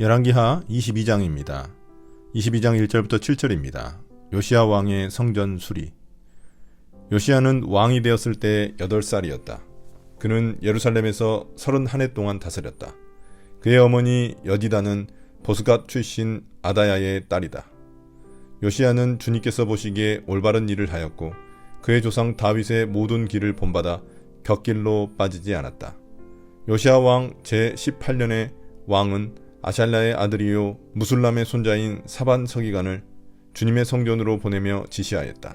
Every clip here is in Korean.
열왕기하 22장입니다. 22장 1절부터 7절입니다. 요시야 왕의 성전 수리. 요시야는 왕이 되었을 때 8살이었다. 그는 예루살렘에서 31해 동안 다스렸다. 그의 어머니 여디다는 보스갓 출신 아다야의 딸이다. 요시야는 주님께서 보시기에 올바른 일을 하였고 그의 조상 다윗의 모든 길을 본받아 곁길로 빠지지 않았다. 요시야 왕 제18년에 왕은 아샬라의 아들이요 무술람의 손자인 사반 서기관을 주님의 성전으로 보내며 지시하였다.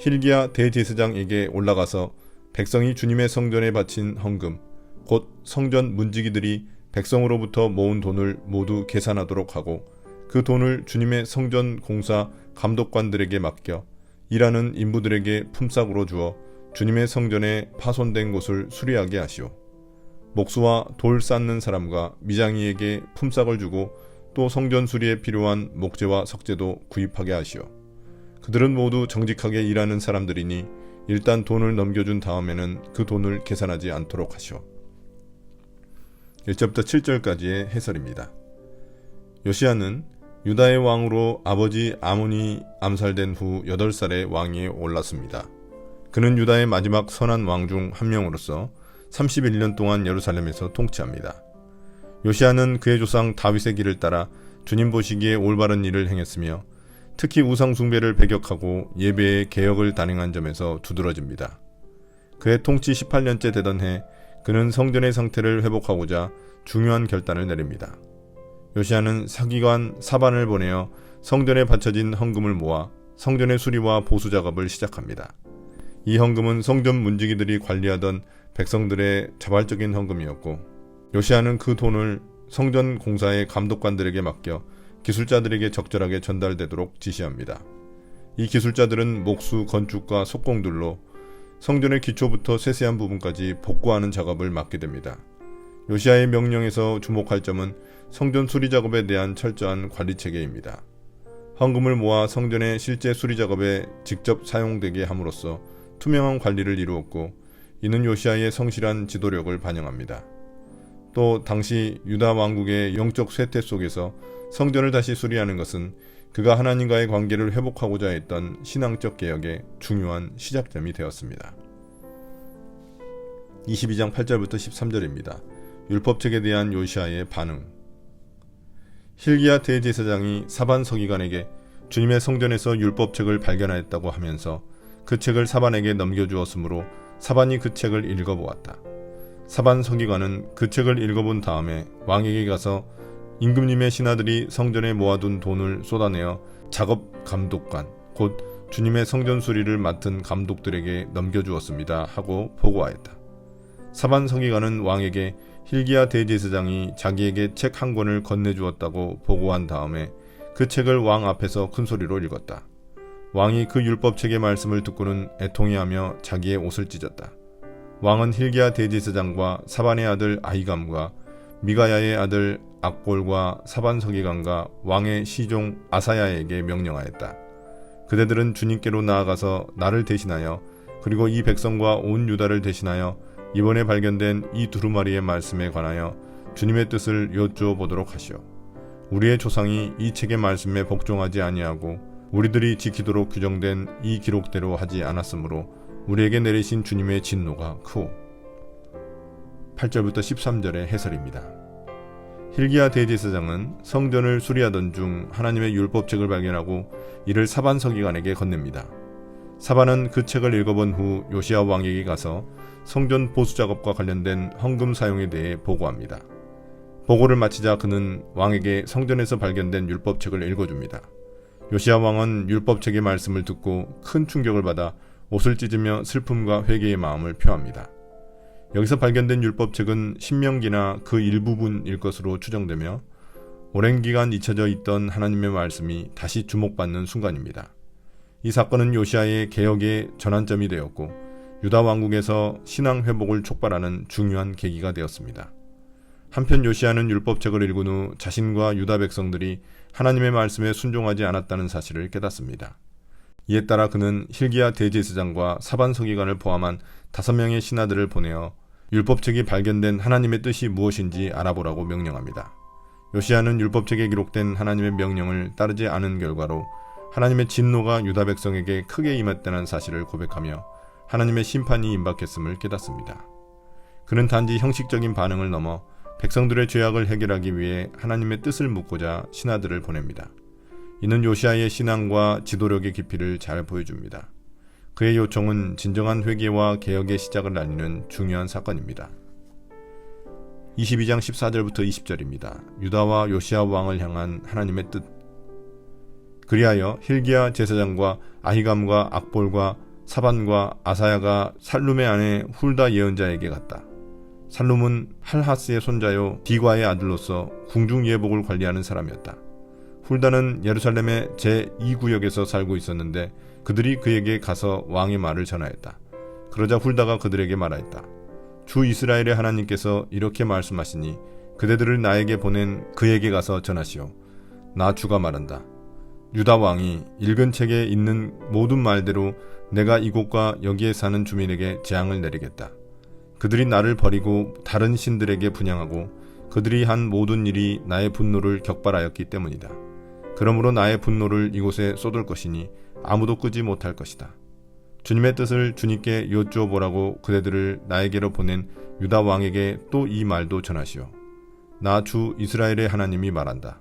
힐기야 대제사장에게 올라가서 백성이 주님의 성전에 바친 헌금, 곧 성전 문지기들이 백성으로부터 모은 돈을 모두 계산하도록 하고 그 돈을 주님의 성전 공사 감독관들에게 맡겨 일하는 인부들에게 품삯으로 주어 주님의 성전에 파손된 곳을 수리하게 하시오. 목수와 돌 쌓는 사람과 미장이에게 품삯을 주고 또 성전 수리에 필요한 목재와 석재도 구입하게 하시오. 그들은 모두 정직하게 일하는 사람들이니 일단 돈을 넘겨준 다음에는 그 돈을 계산하지 않도록 하시오. 1절부터 7절까지의 해설입니다. 요시아는 유다의 왕으로 아버지 아몬이 암살된 후 8살의 왕위에 올랐습니다. 그는 유다의 마지막 선한 왕 중 한 명으로서 31년 동안 예루살렘에서 통치합니다. 요시아는 그의 조상 다윗의 길을 따라 주님 보시기에 올바른 일을 행했으며 특히 우상 숭배를 배격하고 예배의 개혁을 단행한 점에서 두드러집니다. 그의 통치 18년째 되던 해 그는 성전의 상태를 회복하고자 중요한 결단을 내립니다. 요시아는 사기관 사반을 보내어 성전에 바쳐진 헌금을 모아 성전의 수리와 보수 작업을 시작합니다. 이 헌금은 성전 문지기들이 관리하던 백성들의 자발적인 헌금이었고 요시아는 그 돈을 성전 공사의 감독관들에게 맡겨 기술자들에게 적절하게 전달되도록 지시합니다. 이 기술자들은 목수, 건축과 속공들로 성전의 기초부터 세세한 부분까지 복구하는 작업을 맡게 됩니다. 요시아의 명령에서 주목할 점은 성전 수리 작업에 대한 철저한 관리 체계입니다. 헌금을 모아 성전의 실제 수리 작업에 직접 사용되게 함으로써 투명한 관리를 이루었고 이는 요시아의 성실한 지도력을 반영합니다. 또 당시 유다 왕국의 영적 쇠퇴 속에서 성전을 다시 수리하는 것은 그가 하나님과의 관계를 회복하고자 했던 신앙적 개혁의 중요한 시작점이 되었습니다. 22장 8절부터 13절입니다. 율법책에 대한 요시아의 반응. 힐기야 대제사장이 사반 서기관에게 주님의 성전에서 율법책을 발견하였다고 하면서 그 책을 사반에게 넘겨주었으므로 사반이 그 책을 읽어보았다. 사반 서기관은 그 책을 읽어본 다음에 왕에게 가서 임금님의 신하들이 성전에 모아둔 돈을 쏟아내어 작업 감독관, 곧 주님의 성전 수리를 맡은 감독들에게 넘겨주었습니다. 하고 보고하였다. 사반 서기관은 왕에게 힐기야 대제사장이 자기에게 책 한 권을 건네주었다고 보고한 다음에 그 책을 왕 앞에서 큰 소리로 읽었다. 왕이 그 율법책의 말씀을 듣고는 애통해하며 자기의 옷을 찢었다. 왕은 힐기야 대제사장과 사반의 아들 아이감과 미가야의 아들 악볼과 사반 서기관과 왕의 시종 아사야에게 명령하였다. 그대들은 주님께로 나아가서 나를 대신하여 그리고 이 백성과 온 유다를 대신하여 이번에 발견된 이 두루마리의 말씀에 관하여 주님의 뜻을 여쭈어 보도록 하시오. 우리의 조상이 이 책의 말씀에 복종하지 아니하고 우리들이 지키도록 규정된 이 기록대로 하지 않았으므로 우리에게 내리신 주님의 진노가 크오. 8절부터 13절의 해설입니다. 힐기야 대제사장은 성전을 수리하던 중 하나님의 율법책을 발견하고 이를 사반 서기관에게 건넵니다. 사반은 그 책을 읽어본 후 요시아 왕에게 가서 성전 보수 작업과 관련된 헌금 사용에 대해 보고합니다. 보고를 마치자 그는 왕에게 성전에서 발견된 율법책을 읽어줍니다. 요시아 왕은 율법책의 말씀을 듣고 큰 충격을 받아 옷을 찢으며 슬픔과 회개의 마음을 표합니다. 여기서 발견된 율법책은 신명기나 그 일부분일 것으로 추정되며 오랜 기간 잊혀져 있던 하나님의 말씀이 다시 주목받는 순간입니다. 이 사건은 요시아의 개혁의 전환점이 되었고 유다 왕국에서 신앙 회복을 촉발하는 중요한 계기가 되었습니다. 한편 요시아는 율법책을 읽은 후 자신과 유다 백성들이 하나님의 말씀에 순종하지 않았다는 사실을 깨닫습니다. 이에 따라 그는 힐기야 대제사장과 사반 서기관을 포함한 다섯 명의 신하들을 보내어 율법책이 발견된 하나님의 뜻이 무엇인지 알아보라고 명령합니다. 요시아는 율법책에 기록된 하나님의 명령을 따르지 않은 결과로 하나님의 진노가 유다 백성에게 크게 임했다는 사실을 고백하며 하나님의 심판이 임박했음을 깨닫습니다. 그는 단지 형식적인 반응을 넘어 백성들의 죄악을 해결하기 위해 하나님의 뜻을 묻고자 신하들을 보냅니다. 이는 요시아의 신앙과 지도력의 깊이를 잘 보여줍니다. 그의 요청은 진정한 회개와 개혁의 시작을 알리는 중요한 사건입니다. 22장 14절부터 20절입니다. 유다와 요시아 왕을 향한 하나님의 뜻. 그리하여 힐기야 제사장과 아히감과 악볼과 사반과 아사야가 살룸의 아내 훌다 예언자에게 갔다. 살룸은 할하스의 손자요 디과의 아들로서 궁중 예복을 관리하는 사람이었다. 훌다는 예루살렘의 제2구역에서 살고 있었는데 그들이 그에게 가서 왕의 말을 전하였다. 그러자 훌다가 그들에게 말하였다. 주 이스라엘의 하나님께서 이렇게 말씀하시니 그대들을 나에게 보낸 그에게 가서 전하시오. 나 주가 말한다. 유다 왕이 읽은 책에 있는 모든 말대로 내가 이곳과 여기에 사는 주민에게 재앙을 내리겠다. 그들이 나를 버리고 다른 신들에게 분양하고 그들이 한 모든 일이 나의 분노를 격발하였기 때문이다. 그러므로 나의 분노를 이곳에 쏟을 것이니 아무도 끄지 못할 것이다. 주님의 뜻을 주님께 여쭈어 보라고 그대들을 나에게로 보낸 유다 왕에게 또 이 말도 전하시오. 나 주 이스라엘의 하나님이 말한다.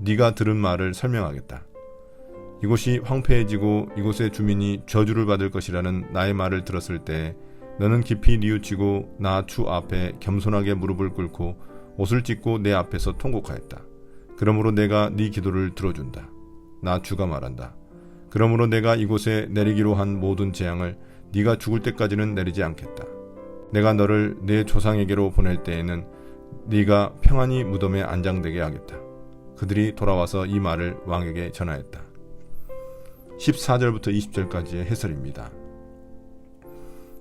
네가 들은 말을 설명하겠다. 이곳이 황폐해지고 이곳의 주민이 저주를 받을 것이라는 나의 말을 들었을 때 너는 깊이 뉘우치고 나 주 앞에 겸손하게 무릎을 꿇고 옷을 찢고 내 앞에서 통곡하였다. 그러므로 내가 네 기도를 들어준다. 나 주가 말한다. 그러므로 내가 이곳에 내리기로 한 모든 재앙을 네가 죽을 때까지는 내리지 않겠다. 내가 너를 내 조상에게로 보낼 때에는 네가 평안히 무덤에 안장되게 하겠다. 그들이 돌아와서 이 말을 왕에게 전하였다. 14절부터 20절까지의 해설입니다.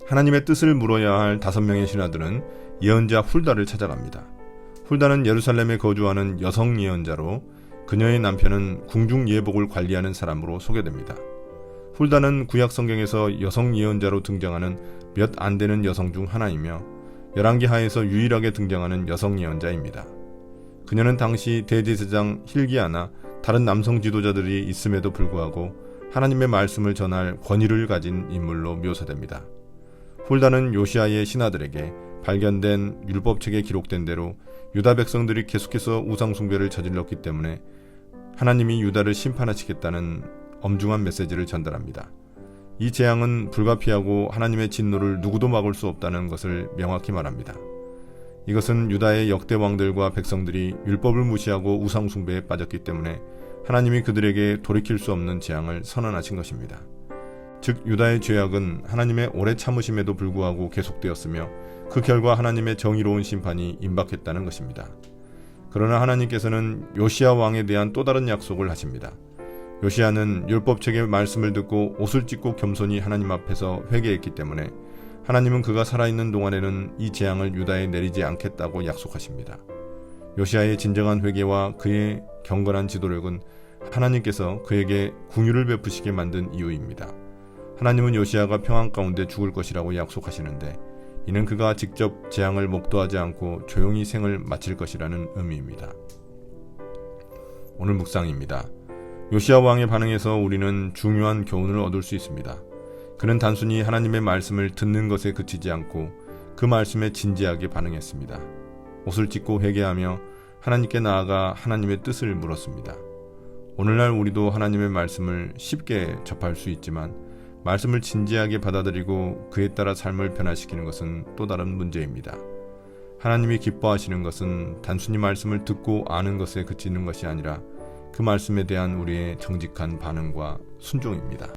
하나님의 뜻을 물어야 할 다섯 명의 신하들은 예언자 훌다를 찾아갑니다. 훌다는 예루살렘에 거주하는 여성 예언자로 그녀의 남편은 궁중 예복을 관리하는 사람으로 소개됩니다. 훌다는 구약 성경에서 여성 예언자로 등장하는 몇 안 되는 여성 중 하나이며 열왕기 하에서 유일하게 등장하는 여성 예언자입니다. 그녀는 당시 대제사장 힐기야나 다른 남성 지도자들이 있음에도 불구하고 하나님의 말씀을 전할 권위를 가진 인물로 묘사됩니다. 훌다는 요시아의 신하들에게 발견된 율법책에 기록된 대로 유다 백성들이 계속해서 우상 숭배를 저질렀기 때문에 하나님이 유다를 심판하시겠다는 엄중한 메시지를 전달합니다. 이 재앙은 불가피하고 하나님의 진노를 누구도 막을 수 없다는 것을 명확히 말합니다. 이것은 유다의 역대 왕들과 백성들이 율법을 무시하고 우상 숭배에 빠졌기 때문에 하나님이 그들에게 돌이킬 수 없는 재앙을 선언하신 것입니다. 즉 유다의 죄악은 하나님의 오래 참으심에도 불구하고 계속되었으며 그 결과 하나님의 정의로운 심판이 임박했다는 것입니다. 그러나 하나님께서는 요시아 왕에 대한 또 다른 약속을 하십니다. 요시아는 율법책의 말씀을 듣고 옷을 찢고 겸손히 하나님 앞에서 회개했기 때문에 하나님은 그가 살아있는 동안에는 이 재앙을 유다에 내리지 않겠다고 약속하십니다. 요시아의 진정한 회개와 그의 경건한 지도력은 하나님께서 그에게 궁유를 베푸시게 만든 이유입니다. 하나님은 요시아가 평안 가운데 죽을 것이라고 약속하시는데 이는 그가 직접 재앙을 목도하지 않고 조용히 생을 마칠 것이라는 의미입니다. 오늘 묵상입니다. 요시아 왕의 반응에서 우리는 중요한 교훈을 얻을 수 있습니다. 그는 단순히 하나님의 말씀을 듣는 것에 그치지 않고 그 말씀에 진지하게 반응했습니다. 옷을 찢고 회개하며 하나님께 나아가 하나님의 뜻을 물었습니다. 오늘날 우리도 하나님의 말씀을 쉽게 접할 수 있지만 말씀을 진지하게 받아들이고 그에 따라 삶을 변화시키는 것은 또 다른 문제입니다. 하나님이 기뻐하시는 것은 단순히 말씀을 듣고 아는 것에 그치는 것이 아니라 그 말씀에 대한 우리의 정직한 반응과 순종입니다.